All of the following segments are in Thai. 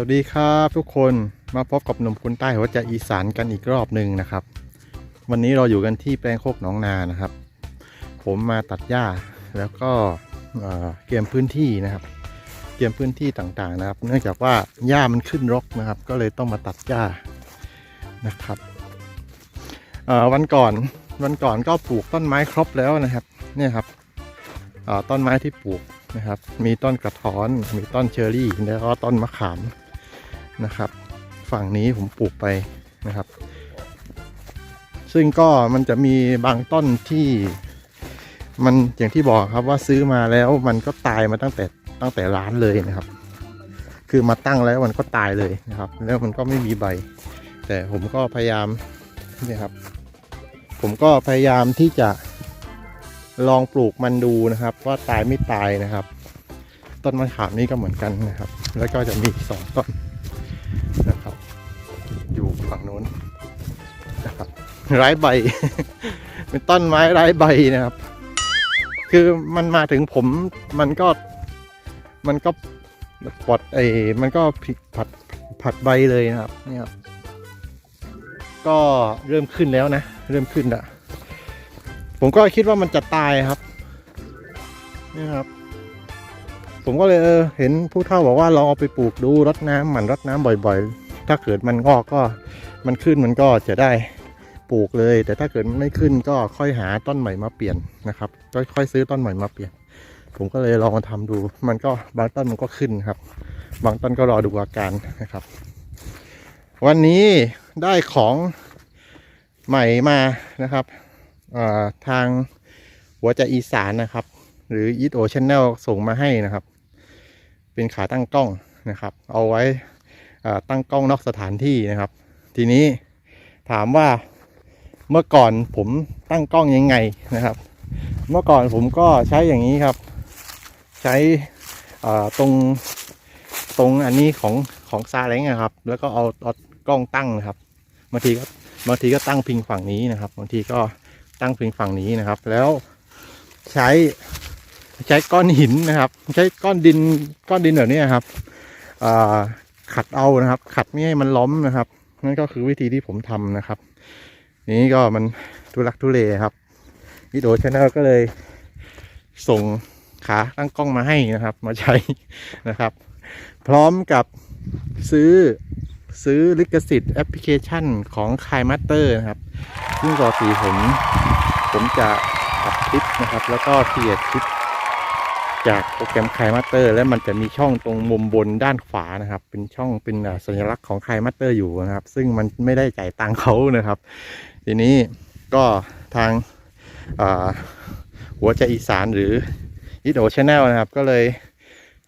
วัสดีครับทุกคนมาพบกับหนุ่มคนใต้หัวใจอีสานกันอีกรอบหนึ่งนะครับ วันนี้เราอยู่กันที่แปลงโคกหนองนานะครับ ผมมาตัดหญ้าแล้วก็เอ่อเตรียมพื้นที่นะครับเตรียมพื้นที่ต่างๆนะครับ เนื่องจากว่าหญ้ามันขึ้นรกนะครับ ก็เลยต้องมาตัดหญ้านะครับวันก่อนวันก่อนก็ปลูกต้นไม้ครบแล้วนะครับเนี่ยครับต้นไม้ที่ปลูกนะครับ มีต้นกระท้อน มีต้นเชอร์รี่ แล้วก็ต้นมะขาม นะครับ ฝั่งนี้ผมปลูกไปนะครับ ซึ่งก็มันจะมีบางต้นที่มันอย่างที่บอกครับว่าซื้อมาแล้วมันก็ตายมาตั้งแต่ตั้งแต่ร้านเลยนะครับ คือมาตั้งแล้วมันก็ตายเลยนะครับ แล้วมันก็ไม่มีใบ แต่ผมก็พยายามนี่ครับ ผมก็พยายามที่จะลองปลูกมันดูนะครับ ว่าตายไม่ตายนะครับ ต้นมะขามนี่ก็เหมือนกันนะครับ แล้วก็จะมีสองต้น ฝั่งโน้นรับไร้ใบ เป็นต้นไม้ไร้ใบนะครับ คือมันมาถึงผมมันก็มันก็ปลดไอ้มันก็ผิดผัดผัดใบเลยนะครับเนี่ยครับก็เริ่มขึ้นแล้วนะ เริ่มขึ้นละผมก็คิดว่ามันจะตายครับนี่ครับ ผมก็เลยเออเห็นผู้เฒ่าบอกว่าลองเอาไปปลูกดูรดน้ำหมั่นรดน้ำบ่อย ๆ ถ้าเกิดมันงอกก็มันขึ้นมันก็จะได้ปลูกเลย แต่ถ้าเกิดไม่ขึ้นก็ค่อยหาต้นใหม่มาเปลี่ยนนะครับก็ค่อยซื้อต้นใหม่มาเปลี่ยน ผมก็เลยลองมาทำดู มันก็บางต้นมันก็ขึ้นครับ บางต้นก็รอดูอาการนะครับ วันนี้ได้ของใหม่มานะครับทางหัวใจอีสานนะครับ หรือ e a t o Channel ส่งมาให้นะครับ เป็นขาตั้งกล้องนะครับ เอาไว้ ตั้งกล้องนอกสถานที่นะครับ ทีนี้ถามว่าเมื่อก่อนผมตั้งกล้องยังไงนะครับ เมื่อก่อนผมก็ใช้อย่างนี้ครับ ใช้ตรงตรงอันนี้ของของซาเล้งนะครับ แล้วก็เอาเอากล้องตั้งนะครับบางทีก็บางทีก็ตั้งพิงฝั่งนี้นะครับบางทีก็ตั้งพิงฝั่งนี้นะครับ แล้วใช้ใช้ก้อนหินนะครับ ใช้ก้อนดินก้อนดินแบบนี้ครับอ่า ขัดเอานะครับ ขัดไม่ให้มันล้มนะครับ นั่นก็คือวิธีที่ผมทำนะครับ นี้ก็มันทุลักทุเลครับวิดีโอชาแนลก็เลย ส่งขาตั้งกล้องมาให้นะครับ มาใช้นะครับ พร้อมกับซื้อซื้อลิขสิทธิ์แอปพลิเคชันของคายมาสเตอร์นะครับซึ่งปกติผม ผมจะตัดคลิปนะครับ แล้วก็เขียนคลิป จากโปรแกรมคายมาสเตอร์ แล้วมันจะมีช่องตรงมุมบนด้านขวานะครับ เป็นช่องเป็นสัญลักษณ์ของคายมาสเตอร์อยู่นะครับ ซึ่งมันไม่ได้จ่ายตังเขานะครับ ทีนี้ก็ทางาหัวใจอีสานหรืออีโดชแนลนะครับ ก็เลย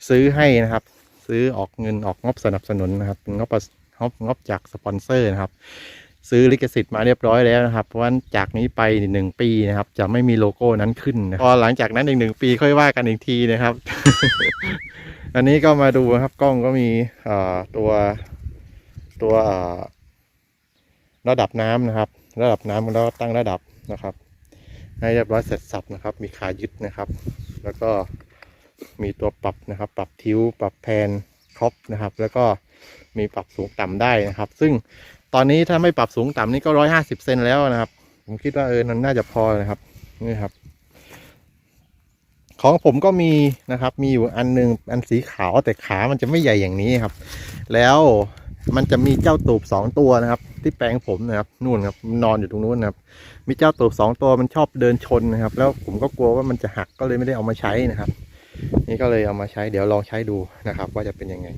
ซื้อให้นะครับ ซื้อออกเงินออกงบสนับสนุนนะครับเป็นงบประงบงบจากสปอนเซอร์นะครับ ซื้อลิขสิทธิ์มาเรียบร้อยแล้วนะครับ เพราะว่าจากนี้ไปหนึ่งปีนะครับ จะไม่มีโลโก้นั้นขึ้นพอหลังจากนั้นอีกหนึ่งปีค่อยว่ากันอีกทีนะครับ อันนี้ก็มาดูครับกล้องก็มีตัวตัวระดับน้ำนะครับ ระดับน้ำแล้วก็ตั้งระดับนะครับ ให้เรียบร้อยเสร็จสับนะครับ มีขายึดนะครับ แล้วก็มีตัวปรับนะครับ ปรับทิวปรับแพนครบนะครับ แล้วก็มีปรับสูงต่ำได้นะครับ ซึ่ง ตอนนี้ถ้าไม่ปรับสูงต่ำนี่ก็ร้อยห้าสิบเซนแล้วนะครับ ผมคิดว่าเออมันน่าจะพอนะครับนี่ครับ ของผมก็มีนะครับ มีอยู่อันหนึ่งอันสีขาวแต่ขามันจะไม่ใหญ่อย่างนี้ครับ แล้วมันจะมีเจ้าตูบสองตัวนะครับ ที่แปลงผมนะครับนู่นครับนนอนอยู่ตรงนู้นนะครับ มีเจ้าตูบสองตัวมันชอบเดินชนนะครับ แล้วผมก็กลัวว่ามันจะหักก็เลยไม่ได้เอามาใช้นะครับ นี่ก็เลยเอามาใช้เดี๋ยวลองใช้ดูนะครับ ว่าจะเป็นยังไง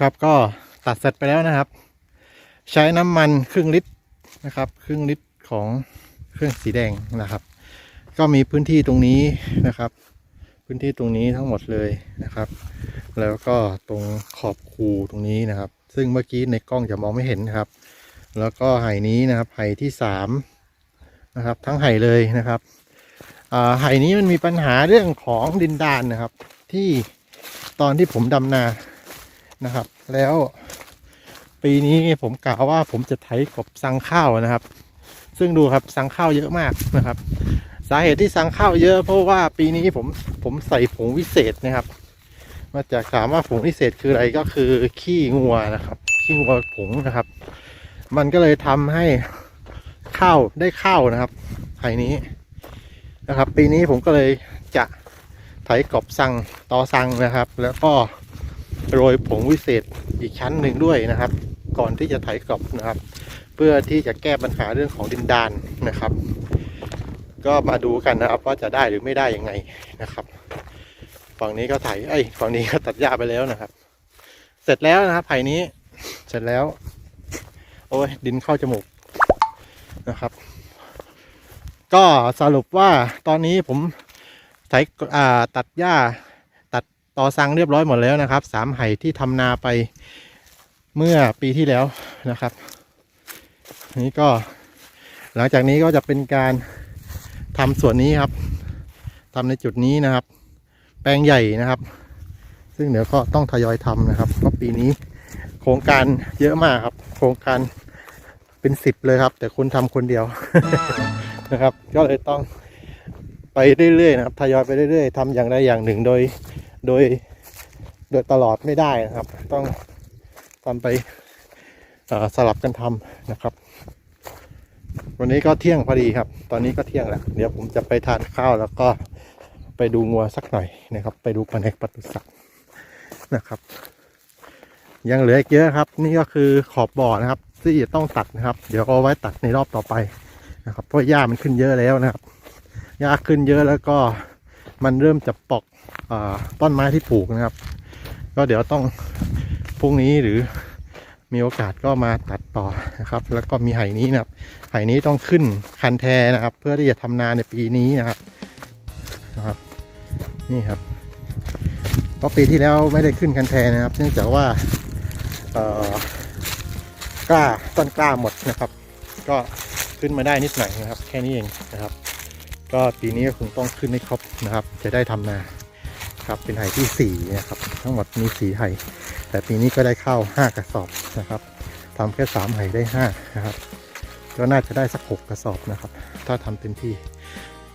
ครับก็ตัดเสร็จไปแล้วนะครับ ใช้น้ำมันครึ่งลิตรนะครับ ครึ่งลิตรของเครื่องสีแดงนะครับ ก็มีพื้นที่ตรงนี้นะครับ พื้นที่ตรงนี้ทั้งหมดเลยนะครับ แล้วก็ตรงขอบคูตรงนี้นะครับ ซึ่งเมื่อกี้ในกล้องจะมองไม่เห็นครับ แล้วก็ไหนี้นะครับไหที่สามนะครับ ทั้งไหเลยนะครับไหนี้มันมีปัญหาเรื่องของดินดานนะครับ ที่ตอนที่ผมดำนา นะครับ แล้ว ปีนี้ผมกล่าวว่าผมจะไถกบสังข้าวนะครับ ซึ่งดูครับสังข้าวเยอะมากนะครับ สาเหตุที่สังข้าวเยอะเพราะว่าปีนี้ผมผมใส่ผงวิเศษนะครับ มาจากถามว่าผงวิเศษคืออะไรก็คือขี้งัวนะครับขี้งัวผงนะครับ มันก็เลยทำให้ข้าวได้ข้าวนะครับไถนี้นะครับ ปีนี้ผมก็เลยจะไถกบสังต่อสังนะครับ แล้วก็ โรยผงวิเศษอีกชั้นหนึ่งด้วยนะครับ ก่อนที่จะไถกบนะครับ เพื่อที่จะแก้ปัญหาเรื่องของดินดานนะครับ ก็มาดูกันนะครับว่าจะได้หรือไม่ได้ยังไงนะครับ ฝั่งนี้ก็ไถไอ้ฝั่งนี้ก็ตัดหญ้าไปแล้วนะครับ เสร็จแล้วนะครับไผ่นี้เสร็จแล้ว โอ้ยดินเข้าจมูกนะครับ ก็สรุปว่าตอนนี้ผมไถอ่าตัดหญ้า ตัดตอสังเรียบร้อยหมดแล้วนะครับสามไห่ที่ทำนาไปเมื่อปีที่แล้วนะครับ นี้ก็หลังจากนี้ก็จะเป็นการทำส่วนนี้ครับทำในจุดนี้นะครับ แปลงใหญ่นะครับ ซึ่งเดี๋ยวก็ต้องทยอยทำนะครับเพราะปีนี้โครงการเยอะมากครับ โครงการเป็นสิบเลยครับ แต่คุณทำคนเดียวนะครับ ก็เลยต้องไปเรื่อยๆนะครับ ทยอยไปเรื่อยๆทำอย่างใดอย่างหนึ่งโดย โดยโดยตลอดไม่ได้นะครับ ต้องทำไปสลับกันทำนะครับ วันนี้ก็เที่ยงพอดีครับ ตอนนี้ก็เที่ยงแล้ว เดี๋ยวผมจะไปทานข้าวแล้วก็ไปดูงัวสักหน่อยนะครับ ไปดูแผนกปศุสัตว์นะครับ ยังเหลืออีกเยอะครับ นี่ก็คือขอบบ่อนะครับ ที่ต้องตัดนะครับ เดี๋ยวเอาไว้ตัดในรอบต่อไปนะครับ เพราะหญ้ามันขึ้นเยอะแล้วนะครับหญ้าขึ้นเยอะแล้วก็ มันเริ่มจะปอกอต้นไม้ที่ปลูกนะครับ ก็เดี๋ยวต้องพรุ่งนี้หรือมีโอกาสก็มาตัดต่อนะครับ แล้วก็มีไหนี้นะครับไหนี้ต้องขึ้นคันแทนะครับ เพื่อที่จะทำนาในปีนี้นะครับนะครับ นี่ครับเพราะปีที่แล้วไม่ได้ขึ้นคันแทนะครับ เนื่องจากว่าเอ่อกล้าต้นกล้าหมดนะครับ ก็ขึ้นมาได้นิดหน่อยนะครับ แค่นี้เองนะครับ ก็ปีนี้ก็คงต้องขึ้นให้ครบนะครับ จะได้ทำนาครับเป็นไหที่สี่นะครับ ทั้งหมดมีสี่ไหแต่ปีนี้ก็ได้เข้าห้ากระสอบนะครับทำแค่สามไหได้ห้านะครับ ก็น่าจะได้สักหกกระสอบนะครับ ถ้าทำเต็มที่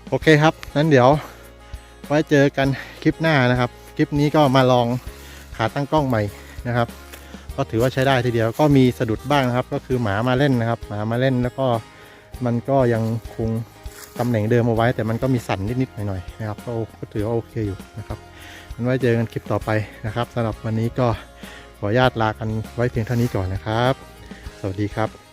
โอเคครับนั้นเดี๋ยวไว้เจอกันคลิปหน้านะครับ คลิปนี้ก็มาลองขาตั้งกล้องใหม่นะครับ ก็ถือว่าใช้ได้ทีเดียวก็มีสะดุดบ้างนะครับ ก็คือหมามาเล่นนะครับ หมามาเล่นแล้วก็มันก็ยังคง ตำแหน่งเดิมเอาไว้ แต่มันก็มีสั่นนิดๆหน่อยๆนะครับก็ก็ถือว่าโอเคอยู่นะครับมันไว้เจอกันคลิปต่อไปนะครับสำหรับวันนี้ก็ขออนุญาตลากันไว้เพียงเท่านี้ก่อนนะครับ สวัสดีครับ